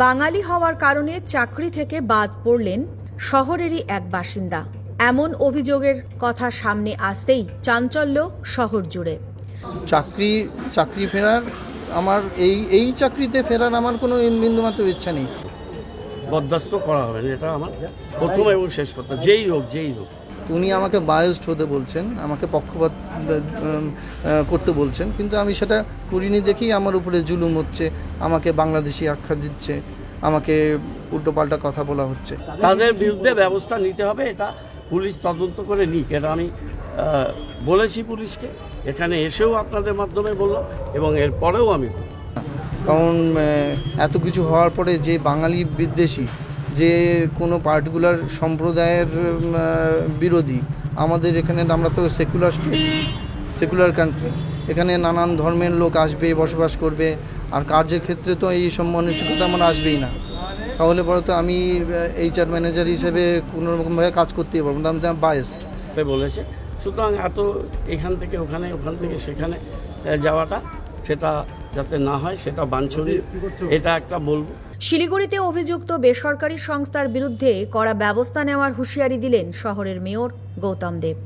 বাঙালি হওয়ার কারণে চাকরি থেকে বাদ পড়লেন শহরেরই এক বাসিন্দা। এমন অভিযোগের কথা সামনে আসতেই চাঞ্চল্য শহর জুড়ে। চাকরি চাকরি ফেরার আমার এই এই চাকরিতে ফেরার আমার কোনো বিন্দুমাত্র ইচ্ছা নেই। বরদাস্ত করা হবে এটা আমার প্রথম এবং শেষ কথা। যেই হোক যেই হোক। উনি আমাকে বায়োসড হতে বলছেন আমাকে পক্ষপাত করতে বলছেন কিন্তু আমি সেটা করিনি দেখেই আমার উপরে জুলুম হচ্ছে আমাকে বাংলাদেশি আখ্যা দিচ্ছে আমাকে উল্টোপাল্টা কথা বলা হচ্ছে। তাদের বিরুদ্ধে ব্যবস্থা নিতে হবে এটা পুলিশ তদন্ত করে নিক এটা আমি বলেছি পুলিশকে। এখানে এসেও আপনাদের মাধ্যমে বললাম এবং এরপরেও আমি কারণ এত কিছু হওয়ার পরে যে বাঙালি বিদ্বেষী যে কোনো পার্টিকুলার সম্প্রদায়ের বিরোধী। আমাদের এখানে আমরা তো সেকুলার স্টেট সেকুলার কান্ট্রি এখানে নানান ধর্মের লোক আসবে বসবাস করবে। আর কার্যের ক্ষেত্রে তো এই সব মানসিকতা আমার আসবেই না। তাহলে পরে তো আমি এইচআর ম্যানেজার হিসেবে কোনো রকমভাবে কাজ করতেই পারব না। আমি বায়েস্ট বলেছে। সুতরাং এত এখান থেকে ওখানে ওখান থেকে সেখানে যাওয়াটা সেটা যাতে না হয় সেটা বাঞ্ছনীয়। এটা একটা বলব। শিলিগুড়িতে অভিযুক্ত বেসরকারি সংস্থার বিরুদ্ধে কড়া ব্যবস্থা নেওয়ার হুঁশিয়ারি দিলেন শহরের মেয়র গৌতম দেব।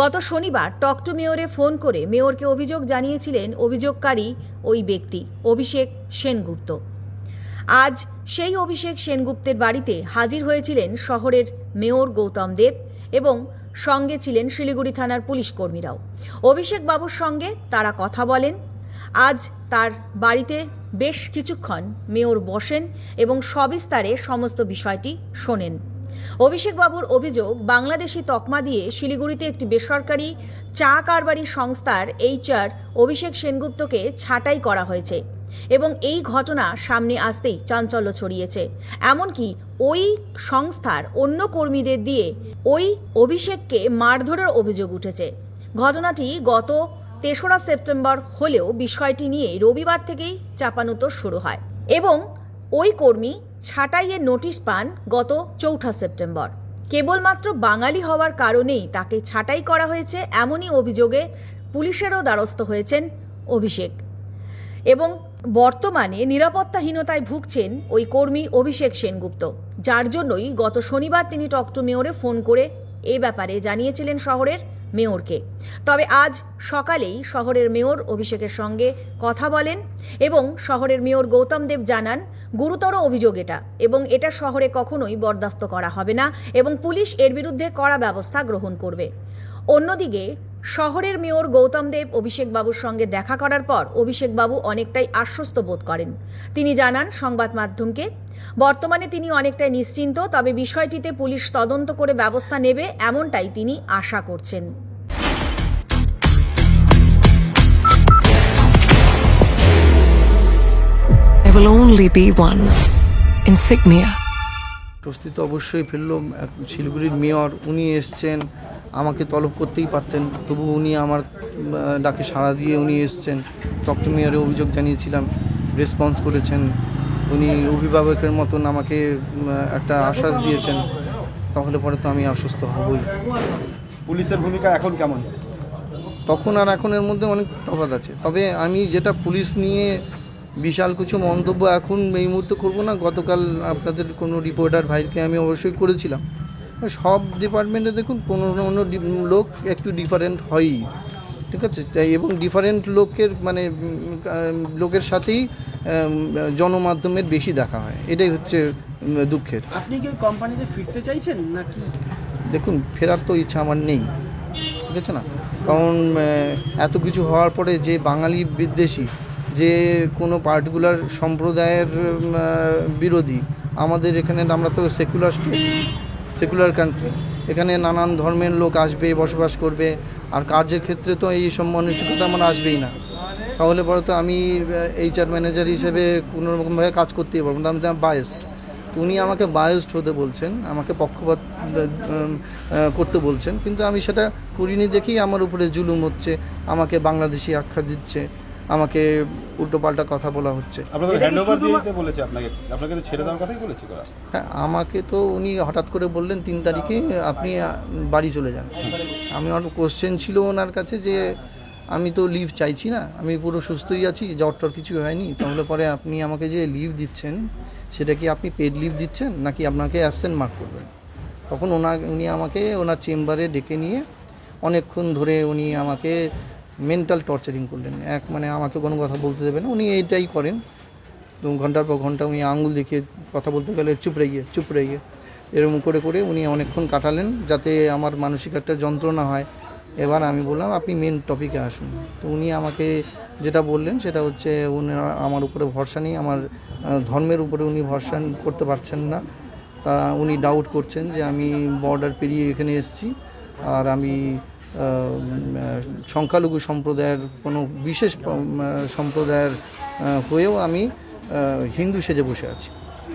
গত শনিবার টক টু মেয়রে ফোন করে মেয়রকে অভিযোগ জানিয়েছিলেন অভিযোগকারী ওই ব্যক্তি, অভিষেক সেনগুপ্ত। আজ সেই অভিষেক সেনগুপ্তের বাড়িতে হাজির হয়েছিলেন শহরের মেয়র গৌতম দেব এবং সঙ্গে ছিলেন শিলিগুড়ি থানার পুলিশ কর্মীরাও। অভিষেক বাবুর সঙ্গে তারা কথা বলেন আজ তার বাড়িতে বেশ কিছুক্ষণ মেয়র বসেন এবং সবিস্তারে সমস্ত বিষয়টি শোনেন। অভিষেকবাবুর অভিযোগ, বাংলাদেশি তকমা দিয়ে শিলিগুড়িতে একটি বেসরকারি চা কারবারি সংস্থার এইচআর অভিষেক সেনগুপ্তকে ছাঁটাই করা হয়েছে এবং এই ঘটনা সামনে আসতেই চাঞ্চল্য ছড়িয়েছে। এমনকি ওই সংস্থার অন্য কর্মীদের দিয়ে ওই অভিষেককে মারধরের অভিযোগ উঠেছে। ঘটনাটি গত তেসরা সেপ্টেম্বর হলেও বিষয়টি নিয়ে রবিবার থেকেই চাপানুতোর শুরু হয় এবং ওই কর্মী ছাঁটাইয়ের নোটিশ পান গত চৌঠা সেপ্টেম্বর। কেবলমাত্র বাঙালি হওয়ার কারণেই তাকে ছাঁটাই করা হয়েছে এমনই অভিযোগে পুলিশেরও দ্বারস্থ হয়েছেন অভিষেক। এবং বর্তমানে নিরাপত্তাহীনতায় ভুগছেন ওই কর্মী অভিষেক সেনগুপ্ত, যার জন্যই গত শনিবার তিনি টকটু মেয়রে ফোন করে এ ব্যাপারে জানিয়েছিলেন শহরের মেয়রকে। তবে আজ সকালেই শহরের মেয়র অভিষেকের সঙ্গে কথা বলেন এবং শহরের মেয়র গৌতম দেব জানান, গুরুতর অভিযোগ এটা এবং এটা শহরে কখনোই বরদাস্ত করা হবে না এবং পুলিশ এর বিরুদ্ধে কড়া ব্যবস্থা গ্রহণ করবে। অন্যদিকে শহরের মেয়র গৌতম দেব অভিষেক বাবুর সঙ্গে দেখা করার পর অভিষেকবাবু অনেকটাই আশ্বস্ত বোধ করেন। তিনি জানান সংবাদ মাধ্যমকে বর্তমানে তিনি অনেকটাই নিশ্চিন্ত তবে বিষয়টিতে পুলিশ তদন্ত করে ব্যবস্থা নেবে এমনটাই তিনি আশা করছেন। There will only be one insignia. স্বস্তি তো অবশ্যই ফেলল শিলিগুড়ির মেয়র উনি এসছেন। আমাকে তলব করতেই পারতেন। তবু উনি আমার ডাকে সাড়া দিয়ে উনি এসছেন। ডক্টর মেয়রে অভিযোগ জানিয়েছিলাম রেসপন্স করেছেন। উনি অভিভাবকের মতন আমাকে একটা আশ্বাস দিয়েছেন। তাহলে পরে তো আমি আশ্বস্ত হবই। পুলিশের ভূমিকা এখন কেমন? তখন আর এখনের মধ্যে অনেক তফাৎ আছে। তবে আমি যেটা পুলিশ নিয়ে বিশাল কিছু মন্তব্য এখন এই মুহূর্তে করব না। গতকাল আপনাদের কোনো রিপোর্টার ভাইকে আমি অবশ্যই করেছিলাম। সব ডিপার্টমেন্টে দেখুন কোনো না কোনো ডি- লোক একটু ডিফারেন্ট হয়ই ঠিক আছে? তাই এবং ডিফারেন্ট লোকের মানে লোকের সাথেই জনমাধ্যমের বেশি দেখা হয়। এটাই হচ্ছে দুঃখের। আপনি কি কোম্পানিতে ফিরতে চাইছেন নাকি? দেখুন ফেরার তো ইচ্ছা আমার নেই ঠিক আছে না? কারণ এত কিছু হওয়ার পরে যে বাঙালি বিদ্বেষী যে কোনো পার্টিকুলার সম্প্রদায়ের বিরোধী আমাদের এখানে আমরা তো সেকুলার স্টেট সেকুলার কান্ট্রি এখানে নানান ধর্মের লোক আসবে, বসবাস করবে। আর কার্যের ক্ষেত্রে তো এই সব মানসিকতা আমার আসবেই না। তাহলে পরে তো আমি এইচআর ম্যানেজার হিসেবে কোনো রকমভাবে কাজ করতেই পারব না। আমি বায়েস্ট উনি আমাকে বায়োসড হতে বলছেন, আমাকে পক্ষপাত করতে বলছেন। কিন্তু আমি সেটা করিনি দেখেই আমার উপরে জুলুম হচ্ছে, আমাকে বাংলাদেশি আখ্যা দিচ্ছে। আমাকে উল্টোপাল্টা কথা বলা হচ্ছে। আপনাদের এটা কি হ্যান্ড ওভার দিয়ে শুধুমা- দিতে বলেছে আপনাকে। আপনাকে তো ছেড়ে দেওয়ার কথাই বলেছি করা হ্যাঁ আমাকে তো উনি হঠাৎ করে বললেন তিন তারিখে আপনি বাড়ি চলে যান। আমি আমার কোশ্চেন ছিল ওনার কাছে যে আমি তো লিভ চাইছি না আমি পুরো সুস্থই আছি জ্বর টর কিছু হয়নি। তাহলে পরে আপনি আমাকে যে লিভ দিচ্ছেন সেটা কি আপনি পেড লিভ দিচ্ছেন নাকি আপনাকে অ্যাবসেন্ট মার্ক করবেন? তখন ওনা উনি আমাকে ওনার চেম্বারে ডেকে নিয়ে অনেকক্ষণ ধরে উনি আমাকে মেন্টাল টর্চারিং করলেন। এক মানে আমাকে কোনো কথা বলতে দেবেন না, উনি এইটাই করেন। তো ঘণ্টার পর ঘণ্টা উনি আঙুল দেখিয়ে কথা বলতে গেলে চুপ রেগিয়ে চুপ রেগিয়ে এরকম করে করে উনি অনেকক্ষণ কাটালেন যাতে আমার মানসিক একটা যন্ত্রণা হয়। এবার আমি বললাম, আপনি মেন টপিকে আসুন। তো উনি আমাকে যেটা বললেন, সেটা হচ্ছে উনি আমার উপরে ভরসা নেই, আমার ধর্মের উপরে উনি ভরসা করতে পারছেন না। তা উনি ডাউট করছেন যে আমি বর্ডার পেরিয়ে এখানে এসেছি, আর আমি সংখ্যালঘু সম্প্রদায়ের কোনো বিশেষ সম্প্রদায়ের হয়েও আমি হিন্দু সেজে বসে আছি।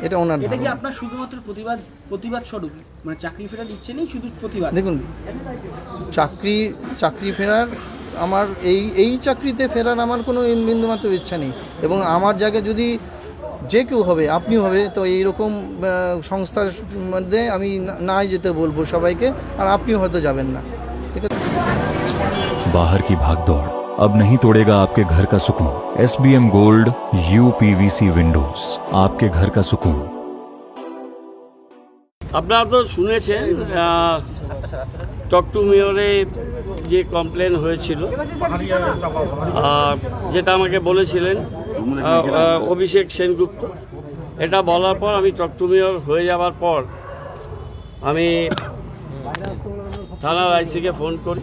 এটা ওনার এটা কি আপনার শুধুমাত্র প্রতিবাদ প্রতিবাদ স্বরূপ? মানে চাকরি ফেরার ইচ্ছে নেই শুধু প্রতিবাদ? দেখুন চাকরি চাকরি ফেরার আমার এই এই চাকরিতে ফেরার আমার কোনো বিন্দুমাত্র ইচ্ছা নেই। এবং আমার জায়গায় যদি যে কেউ হবে আপনিও হবে তো এইরকম সংস্থার মধ্যে আমি নাই যেতে বলব সবাইকে আর আপনিও হয়তো যাবেন না। बाहर की भागदौड़ अब नहीं तोड़ेगा आपके घर का सुकून S B M gold U PVC windows आपके घर का सुकून আপনারা তো শুনেছেন টক টু মেয়রে যে কমপ্লেন হয়েছিল আহ, যেটা আমাকে বলেছিলেন আহ, আহ, অভিষেক সেনগুপ্ত এটা বলার পর আমি টক টু মেয়র হয়ে যাওয়ার পর আমি থানার আইসিকে ফোন করি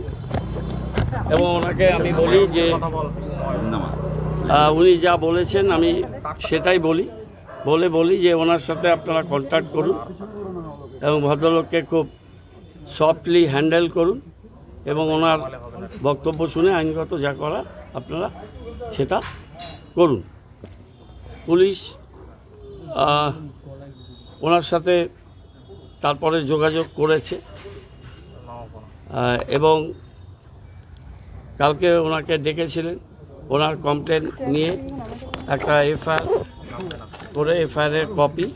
এবং ওনাকে আমি বলি যে উনি যা বলেছেন আমি সেটাই বলি। বলে বলি যে ওনার সাথে আপনারা কন্ট্যাক্ট করুন এবং ভদ্রলোককে খুব সফটলি হ্যান্ডেল করুন এবং ওনার বক্তব্য শুনে আইনগত যা করা আপনারা সেটা করুন। পুলিশ ওনার সাথে তারপরে যোগাযোগ করেছে এবং কালকে ওনাকে ডেকেছিলেন। ওনার কমপ্লেন নিয়ে একটা এফআইআর করে এফআইআরের কপি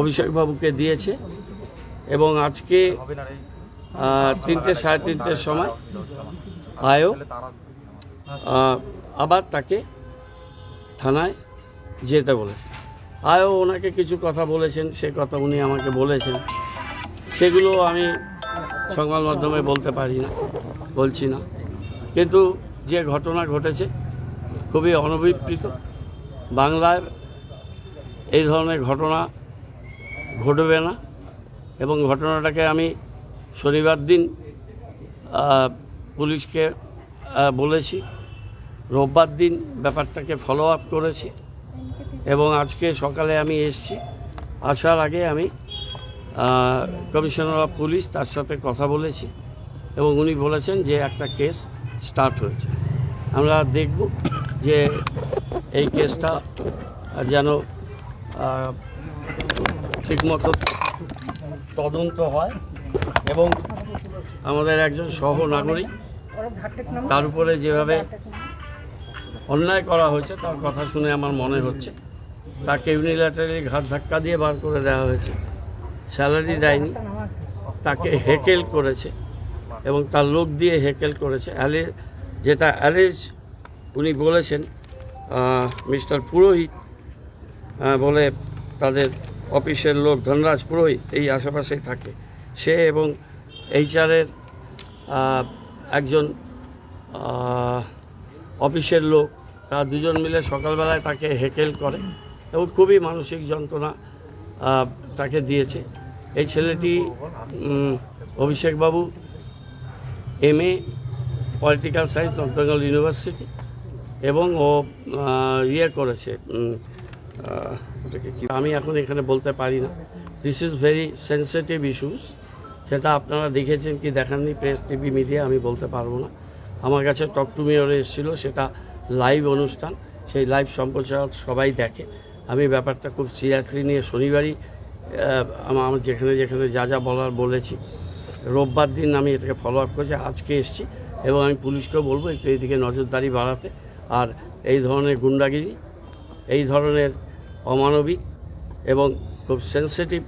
অভিষেকবাবুকে দিয়েছে এবং আজকে তিনটে সাড়ে তিনটের সময় আয়ও আবার তাকে থানায় যেতে বলেছে। আয়ও ওনাকে কিছু কথা বলেছেন, সে কথা উনি আমাকে বলেছেন। সেগুলো আমি সংবাদ মাধ্যমে বলতে পারি না বলছি না। কিন্তু যে ঘটনা ঘটেছে, খুবই অনভিপ্রিত। বাংলার এই ধরনের ঘটনা ঘটবে না এবং ঘটনাটাকে আমি শনিবার দিন পুলিশকে বলেছি। রোববার দিন ব্যাপারটাকে ফলো আপ করেছি এবং আজকে সকালে আমি এসছি। আসার আগে আমি কমিশনার অফ পুলিশ তার সাথে কথা বলেছি এবং উনি বলেছেন যে একটা কেস স্টার্ট হয়েছে। আমরা দেখব যে এই কেসটা যেন ঠিকমতো তদন্ত হয় এবং আমাদের একজন সহ নাগরিক তার উপরে যেভাবে অন্যায় করা হয়েছে তার কথা শুনে আমার মনে হচ্ছে। তাকে ইউনিল্যাটারি ঘাত ধাক্কা দিয়ে বার করে দেওয়া হয়েছে। স্যালারি দেয়নি, তাকে হেকেল করেছে এবং তার লোক দিয়ে হেকেল করেছে। অ্যালে, যেটা অ্যালেজ উনি বলেছেন মিস্টার পুরোহিত বলে তাদের অফিসের লোক ধনরাজ পুরোহিত এই আশেপাশেই থাকে। সে এবং এইচআরের একজন অফিসের লোক, তারা দুজন মিলে সকালবেলায় তাকে হেকেল করে এবং খুবই মানসিক যন্ত্রণা তাকে দিয়েছে। এই ছেলেটি অভিষেকবাবু M A political science North Bengal University এবং ও ইয়ে করেছে আমি এখন এখানে বলতে পারি না। This is very sensitive issues সেটা আপনারা দেখেছেন কি দেখাননি প্রেস টিভি মিডিয়া আমি বলতে পারব না। আমার কাছে টক টু মেয়রে এসেছিল, সেটা লাইভ অনুষ্ঠান। সেই লাইভ সম্প্রচার সবাই দেখে। আমি ব্যাপারটা খুব সিরিয়াসলি নিয়ে শনিবারই আমার যেখানে যেখানে যা যা বলার বলেছি। রোববার দিন আমি এটাকে ফলো আপ করেছি, আজকে এসেছি এবং আমি পুলিশকেও বলব একটু এইদিকে নজরদারি বাড়াতে। আর এই ধরনের গুন্ডাগিরি, এই ধরনের অমানবিক এবং খুব সেন্সিটিভ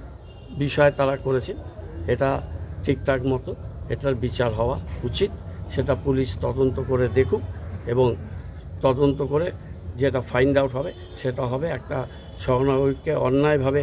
বিষয় তারা করেছে, এটা ঠিকঠাক মতো এটার বিচার হওয়া উচিত। সেটা পুলিশ তদন্ত করে দেখুক এবং তদন্ত করে যেটা ফাইন্ড আউট হবে, সেটা হবে একটা সহনাগরিককে অন্যায়ভাবে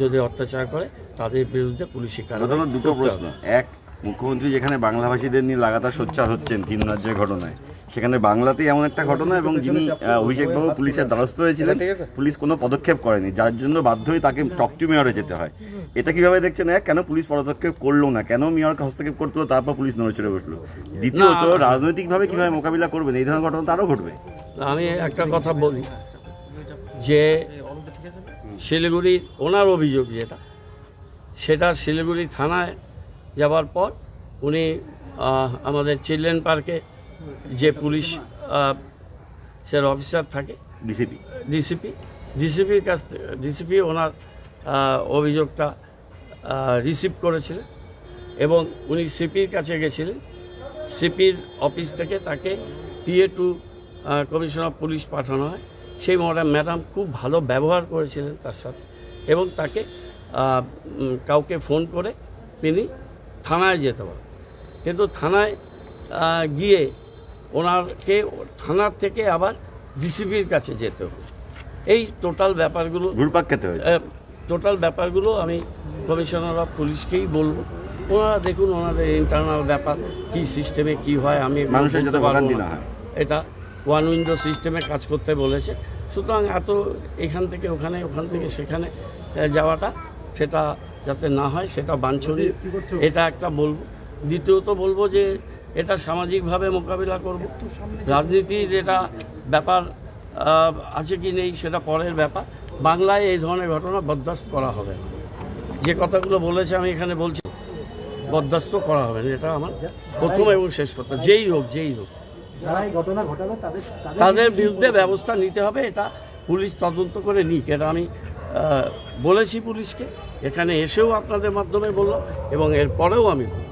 যদি অত্যাচার করে, তাদের বিরুদ্ধে পুলিশি কারণ দুটো প্রশ্ন। এক, মুখ্যমন্ত্রী যেখানে বাংলাভাষীদের নিয়ে লাগাতার সোচ্চার হচ্ছেন, তিন রাজ্যের ঘটনায়। সেখানে বাংলাতেই এমন একটা ঘটনা এবং যিনি অভিষেকবাবু পুলিশের দ্বারস্থ হয়েছিলেন। পুলিশ কোনো পদক্ষেপ করেনি যার জন্য বাধ্য হয়ে তাকে টকটু মেয়রে যেতে হয়। এটা কীভাবে দেখছেন এক? কেন পুলিশ পদক্ষেপ করল না? কেন মেয়রকে হস্তক্ষেপ করতে হলো? তারপর পুলিশ নড়ে চড়ে বসল। দ্বিতীয়ত রাজনৈতিকভাবে কীভাবে মোকাবিলা করবেন? এই ধরনের ঘটনা তো আরও ঘটবে। আমি একটা কথা বলি যে শিলিগুড়ি ওনার অভিযোগ যেটা সেটা শিলিগুড়ি থানায় যাওয়ার পর উনি আমাদের চিলড্রেন পার্কে যে পুলিশ আহ, সে অফিসার থাকে। ডিসিপি ডিসিপি ডিসিপির কাছ থেকে ডিসিপি ওনার অভিযোগটা রিসিভ করেছিলেন এবং উনি সিপির কাছে গেছিলেন। সিপির অফিস থেকে তাকে পিএ টু কমিশনার পুলিশ পাঠানো হয়। সেই ম্যাডাম খুব ভালো ব্যবহার করেছিলেন তার সাথে এবং তাকে কাউকে ফোন করে তিনি থানায় যেতে পারেন কিন্তু থানায় গিয়ে ওনারকে থানার থেকে আবার ডিসিপির কাছে যেতে হবে। এই টোটাল ব্যাপারগুলো ঘুরপাক খেতে হয়েছে। টোটাল ব্যাপারগুলো আমি কমিশনার অফ পুলিশকেই বলব। ওনারা দেখুন ওনাদের ইন্টারনাল ব্যাপার কি সিস্টেমে কি হয় আমি মানুষের যাতে ভোগান্তি। না হয়। এটা ওয়ান উইন্ডো সিস্টেমে কাজ করতে বলেছে। সুতরাং এত এখান থেকে ওখানে ওখান থেকে সেখানে যাওয়াটা সেটা যাতে না হয় সেটা বাঞ্ছনীয়। এটা একটা বলব। দ্বিতীয়ত বলব যে এটা সামাজিকভাবে মোকাবিলা করব। রাজনীতির এটা ব্যাপার আছে কি নেই সেটা পরের ব্যাপার। বাংলায় এই ধরনের ঘটনা বরদাস্ত করা হবে না। যে কথাগুলো বলেছে আমি এখানে বলছি বরদাস্ত করা হবে না। এটা আমার প্রথম এবং শেষ কথা। যেই হোক যেই হোক। তাদের বিরুদ্ধে ব্যবস্থা নিতে হবে এটা পুলিশ তদন্ত করে নিক। এটা আমি বলেছি পুলিশকে। এখানে এসেও আপনাদের মাধ্যমে বললাম এবং এরপরেও আমি বলব